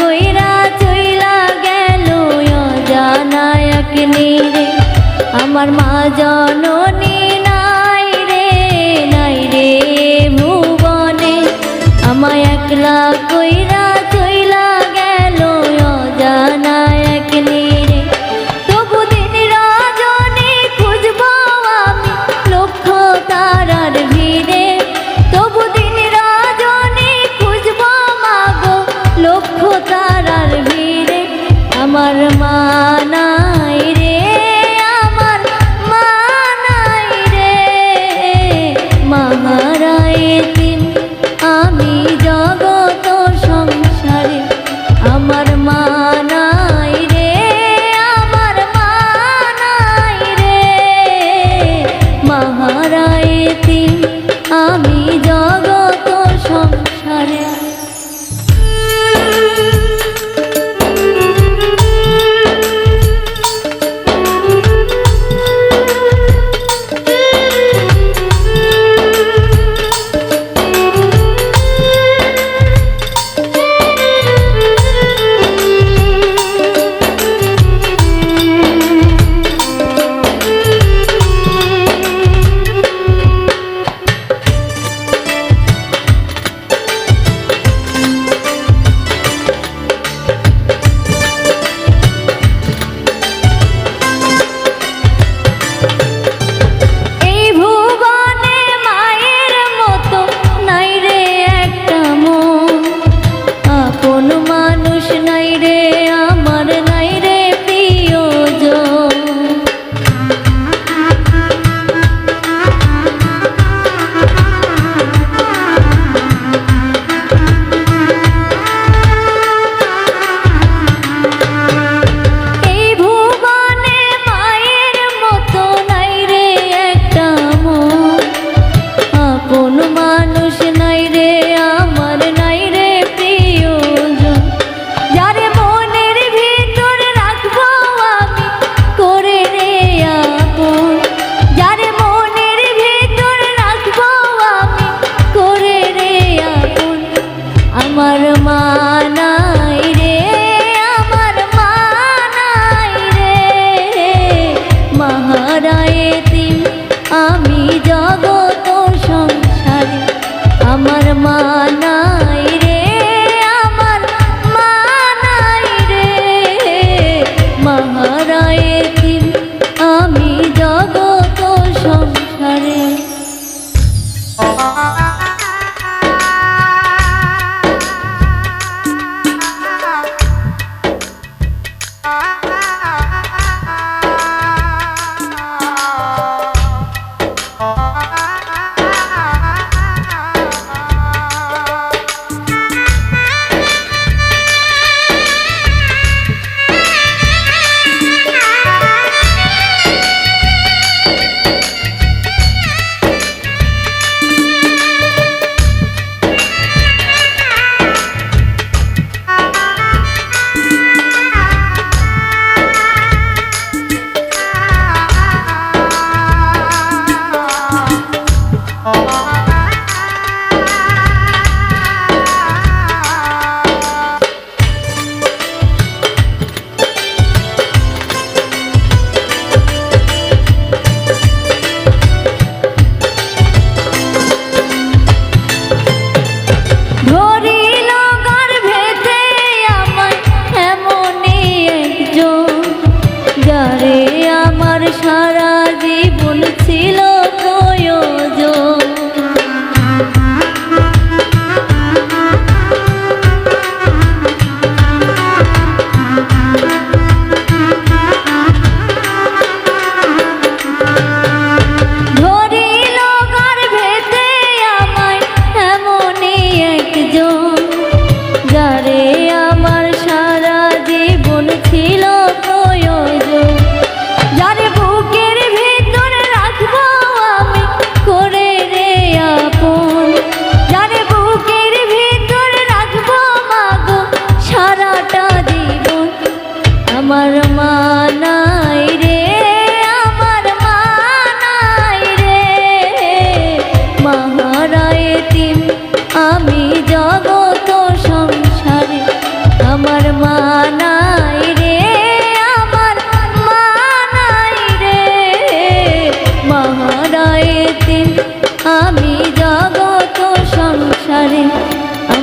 কইরা চইলা গেল এক নীরে আমার মা জননী নাই রে নাই রে ভুবনে। আমায় একলা কইরা চইলা গেল এক নীরে তবু দিন রজনী খুঁজবো আমি তারার ভিড়ে। আমার মান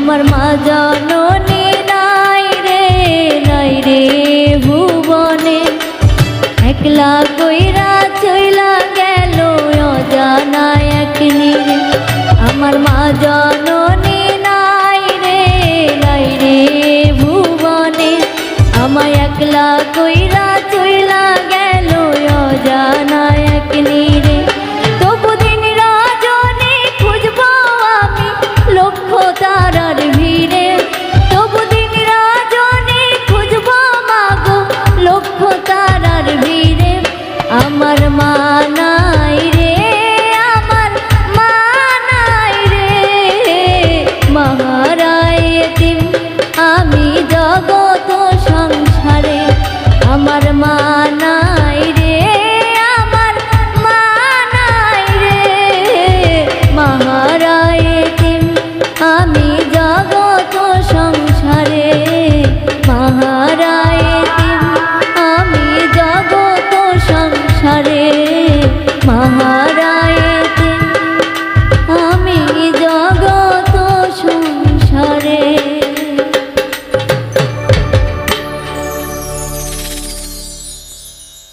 আমার মা জননী নাই রে নাই রে ভুবনে। একলা কইরা চইলা গেল অজানা এক আমার মা জননী মহারা